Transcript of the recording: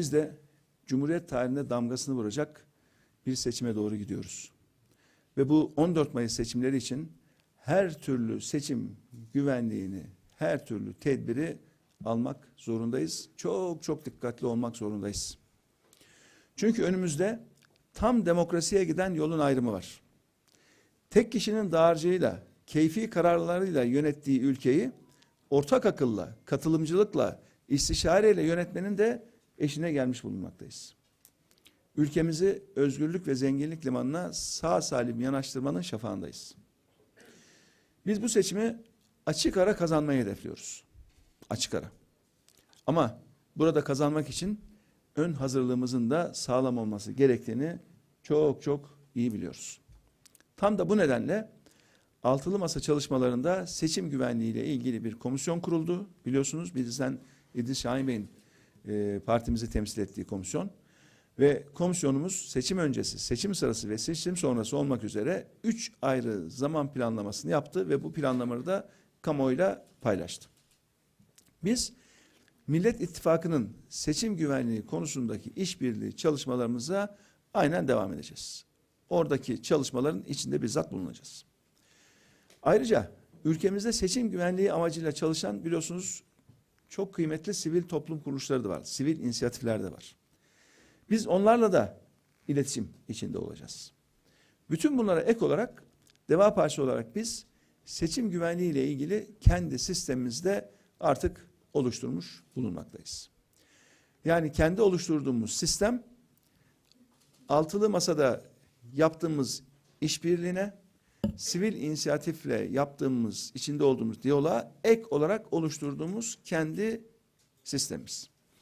biz de Cumhuriyet tarihine damgasını vuracak bir seçime doğru gidiyoruz. Ve bu 14 Mayıs seçimleri için her türlü seçim güvenliğini, her türlü tedbiri almak zorundayız. Çok çok dikkatli olmak zorundayız. Çünkü önümüzde tam demokrasiye giden yolun ayrımı var. Tek kişinin dağarcığıyla, keyfi kararlarıyla yönettiği ülkeyi ortak akılla, katılımcılıkla, istişareyle yönetmenin de eşine gelmiş bulunmaktayız. Ülkemizi özgürlük ve zenginlik limanına sağ salim yanaştırmanın şafağındayız. Biz bu seçimi açık ara kazanmayı hedefliyoruz. Açık ara. Ama burada kazanmak için ön hazırlığımızın da sağlam olması gerektiğini çok çok iyi biliyoruz. Tam da bu nedenle altılı masa çalışmalarında seçim güvenliği ile ilgili bir komisyon kuruldu. Biliyorsunuz bizden İdris Şahin Bey'in e, partimizi temsil ettiği komisyon. Ve komisyonumuz seçim öncesi, seçim sırası ve seçim sonrası olmak üzere üç ayrı zaman planlamasını yaptı ve bu planlamaları da kamuoyuyla paylaştı. Biz Millet İttifakı'nın seçim güvenliği konusundaki işbirliği çalışmalarımıza aynen devam edeceğiz. Oradaki çalışmaların içinde bizzat bulunacağız. Ayrıca ülkemizde seçim güvenliği amacıyla çalışan biliyorsunuz çok kıymetli sivil toplum kuruluşları da var. Sivil inisiyatifler de var. Biz onlarla da iletişim içinde olacağız. Bütün bunlara ek olarak Deva Partisi olarak biz seçim güvenliği ile ilgili kendi sistemimizde artık oluşturmuş bulunmaktayız. Yani kendi oluşturduğumuz sistem altılı masada yaptığımız işbirliğine sivil inisiyatifle yaptığımız, içinde olduğumuz diyaloğa ek olarak oluşturduğumuz kendi sistemimiz.